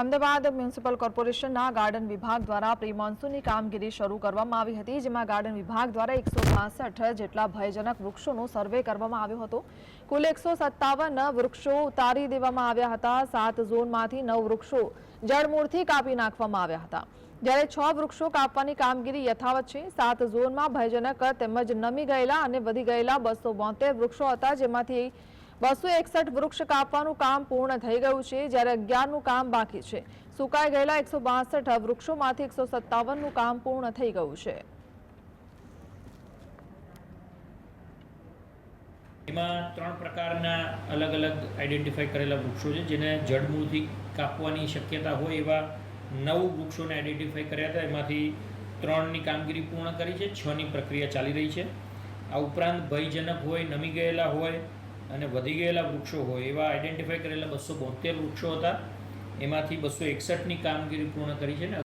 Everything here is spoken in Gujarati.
અમદાવાદ મ્યુનિસિપલ કોર્પોરેશનના ગાર્ડન વિભાગ દ્વારા પ્રી મોન્સૂનની કામગીરી શરૂ કરવામાં આવી હતી, જેમાં ગાર્ડન વિભાગ દ્વારા એકસો જેટલા ભયજનક વૃક્ષોનો સર્વે કરવામાં આવ્યો હતો. કુલ એકસો વૃક્ષો ઉતારી દેવામાં આવ્યા હતા. સાત ઝોનમાંથી નવ વૃક્ષો જળમૂળથી કાપી નાખવામાં આવ્યા હતા. જ્યારે છ વૃક્ષો કાપવાની કામગીરી યથાવત છે, સાત ઝોનમાં ભયજનક તેમજ નમી ગયેલા અને વધી ગયેલા બસો વૃક્ષો હતા, જેમાંથી બસો એકસઠ વૃક્ષ કાપવાનું કામ પૂર્ણ થઈ ગયું છે, જ્યારે અગિયારનું કામ બાકી છે. સુકાઈ ગયેલા એકસો બાસઠ વૃક્ષોમાંથી એકસો સત્તાવનનું કામ પૂર્ણ થઈ ગયું છે. એમાં ત્રણ પ્રકારના અલગ અલગ આઈડેન્ટિફાઈ કરેલા વૃક્ષો છે, જેને જડમૂળથી કાપવાની શક્યતા હોય એવા નવ વૃક્ષોને આઈડેન્ટિફાઈ કર્યા હતા. એમાંથી ત્રણની કામગીરી પૂર્ણ કરી છે, છની પ્રક્રિયા ચાલી રહી છે. આ ઉપરાંત ભયજનક હોય, નમી ગયેલા હોય અને વધી ગયેલા વૃક્ષો હોય, એવા આઈડેન્ટિફાઈ કરેલા બસો બોતેર વૃક્ષો હતા. એમાંથી બસો એકસઠની કામગીરી પૂર્ણ કરી છે ને